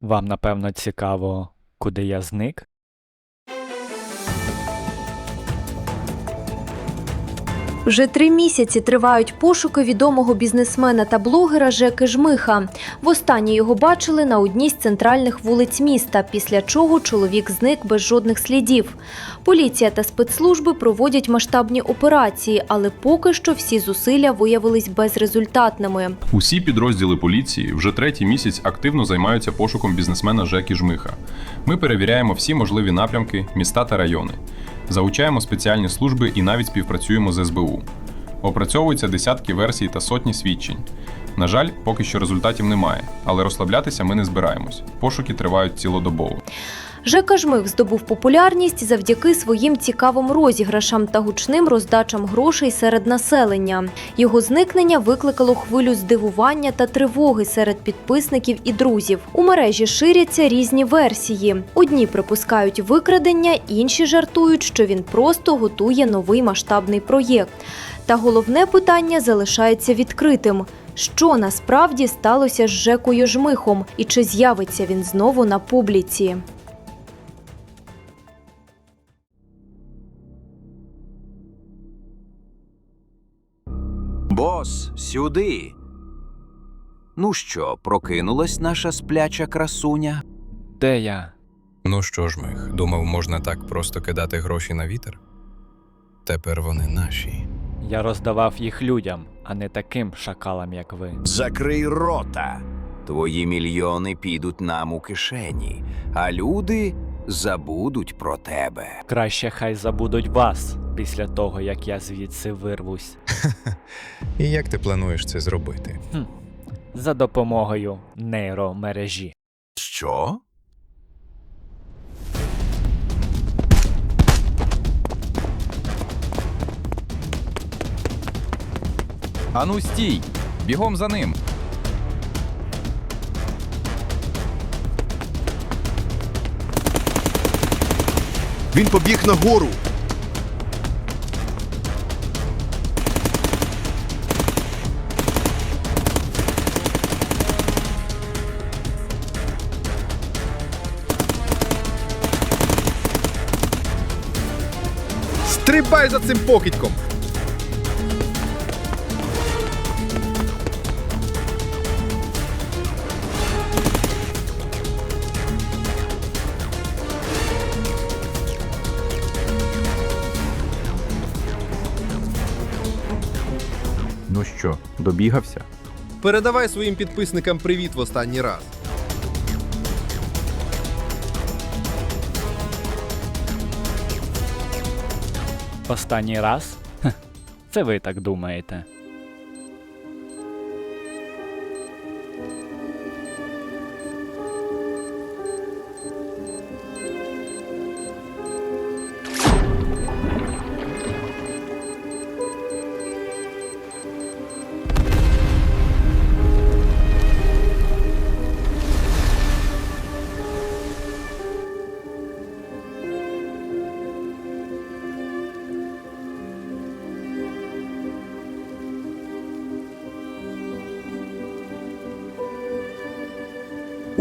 Вам напевно цікаво, куди я зник? Вже три місяці тривають пошуки відомого бізнесмена та блогера Жеки Жмиха. Востаннє його бачили на одній з центральних вулиць міста, після чого чоловік зник без жодних слідів. Поліція та спецслужби проводять масштабні операції, але поки що всі зусилля виявились безрезультатними. Усі підрозділи поліції вже третій місяць активно займаються пошуком бізнесмена Жекі Жмиха. Ми перевіряємо всі можливі напрямки, міста та райони, залучаємо спеціальні служби і навіть співпрацюємо з СБУ. Опрацьовуються десятки версій та сотні свідчень. На жаль, поки що результатів немає, але розслаблятися ми не збираємось. Пошуки тривають цілодобово. Жека Жмих здобув популярність завдяки своїм цікавим розіграшам та гучним роздачам грошей серед населення. Його зникнення викликало хвилю здивування та тривоги серед підписників і друзів. У мережі ширяться різні версії. Одні припускають викрадення, інші жартують, що він просто готує новий масштабний проєкт. Та головне питання залишається відкритим. Що насправді сталося з Жекою Жмихом і чи з'явиться він знову на публіці? Бос, сюди. Ну що, прокинулась наша спляча красуня? Де я? Ну що ж, Мих, думав, можна так просто кидати гроші на вітер? Тепер вони наші. Я роздавав їх людям, а не таким шакалам, як ви. Закрий рота. Твої мільйони підуть нам у кишені, а люди забудуть про тебе. Краще хай забудуть вас після того, як я звідси вирвусь. І як ти плануєш це зробити? За допомогою нейромережі. Що? Ану стій! Бігом за ним. Він побіг нагору. Стрибай за цим покидьком! Ну що, добігався? Передавай своїм підписникам привіт в останній раз. Останній раз? Це ви так думаєте.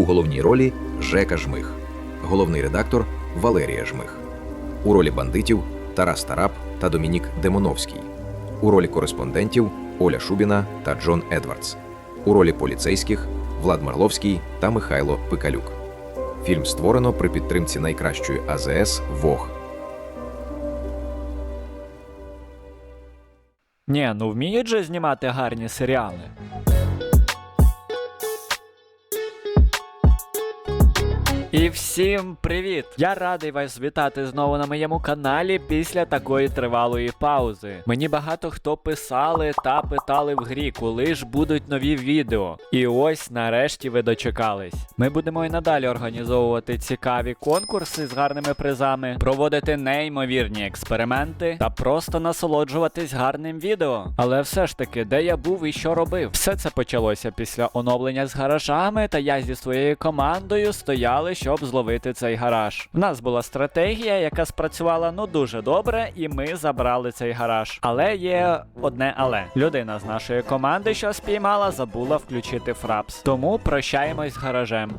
Головній ролі Жека Жмих, головний редактор Валерія Жмих. У ролі бандитів Тарас Тарап та Домінік Демоновський. У ролі кореспондентів Оля Шубіна та Джон Едвардс. У ролі поліцейських Влад Марловський та Михайло Пикалюк. Фільм створено при підтримці найкращої АЗС ВОГ. Ні, ну вміють же знімати гарні серіали. Всім привіт! Я радий вас вітати знову на моєму каналі після такої тривалої паузи. Мені багато хто писали та питали в грі, коли ж будуть нові відео. І ось нарешті ви дочекались. Ми будемо і надалі організовувати цікаві конкурси з гарними призами, проводити неймовірні експерименти та просто насолоджуватись гарним відео. Але все ж таки, де я був і що робив? Все це почалося після оновлення з гаражами, та я зі своєю командою стояли, щоб зловити цей гараж. В нас була стратегія, яка спрацювала ну дуже добре, і ми забрали цей гараж. Але є одне але. Людина з нашої команди, що спіймала, забула включити фрапс. Тому прощаємось з гаражем.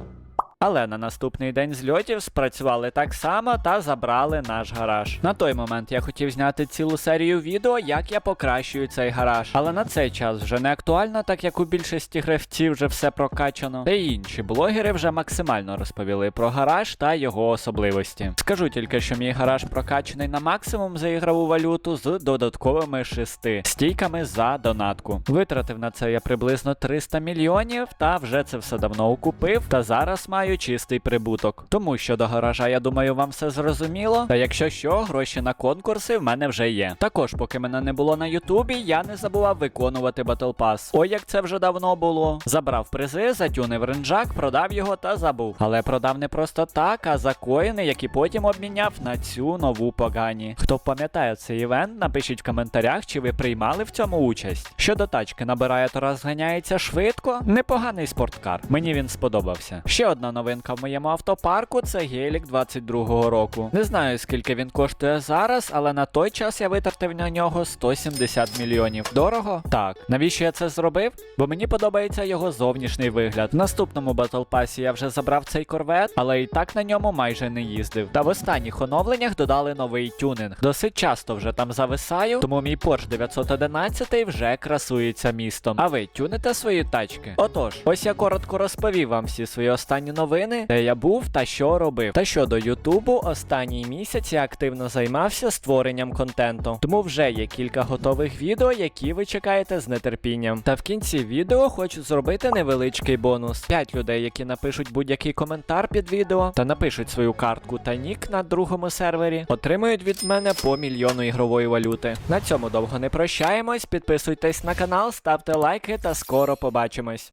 Але на наступний день зльотів спрацювали так само та забрали наш гараж. На той момент я хотів зняти цілу серію відео, як я покращую цей гараж. Але на цей час вже не актуально, так як у більшості гравців вже все прокачано. Та й інші блогери вже максимально розповіли про гараж та його особливості. Скажу тільки, що мій гараж прокачаний на максимум за ігрову валюту з додатковими шести стійками за донатку. Витратив на це я приблизно 300 мільйонів, та вже це все давно окупив. Та зараз маю чистий прибуток. Тому що до гаража, я думаю, вам все зрозуміло. Та якщо що, гроші на конкурси в мене вже є. Також, поки мене не було на Ютубі, я не забував виконувати Battle Pass. Ой, як це вже давно було. Забрав призи, затюнив ренджак, продав його та забув. Але продав не просто так, а за коїни, які потім обміняв на цю нову погані. Хто пам'ятає цей івент, напишіть в коментарях, чи ви приймали в цьому участь. Щодо тачки набирає та розганяється швидко. Непоганий спорткар. Мені він сподобався. Ще одна новинка в моєму автопарку це гелік 22-го року. Не знаю скільки він коштує зараз, але на той час я витратив на нього 170 мільйонів. Дорого? Так. Навіщо я це зробив? Бо мені подобається його зовнішній вигляд. В наступному Battle Pass я вже забрав цей корвет, але і так на ньому майже не їздив. Та в останніх оновленнях додали новий тюнинг. Досить часто вже там зависаю, тому мій Porsche 911 вже красується містом. А ви тюните свої тачки? Отож, ось я коротко розповів вам всі свої останні новини, де я був та що робив. Та щодо Ютубу, останній місяць я активно займався створенням контенту. Тому вже є кілька готових відео, які ви чекаєте з нетерпінням. Та в кінці відео хочу зробити невеличкий бонус. 5 людей, які напишуть будь-який коментар під відео та напишуть свою картку та нік на другому сервері, отримують від мене по мільйону ігрової валюти. На цьому довго не прощаємось. Підписуйтесь на канал, ставте лайки та скоро побачимось.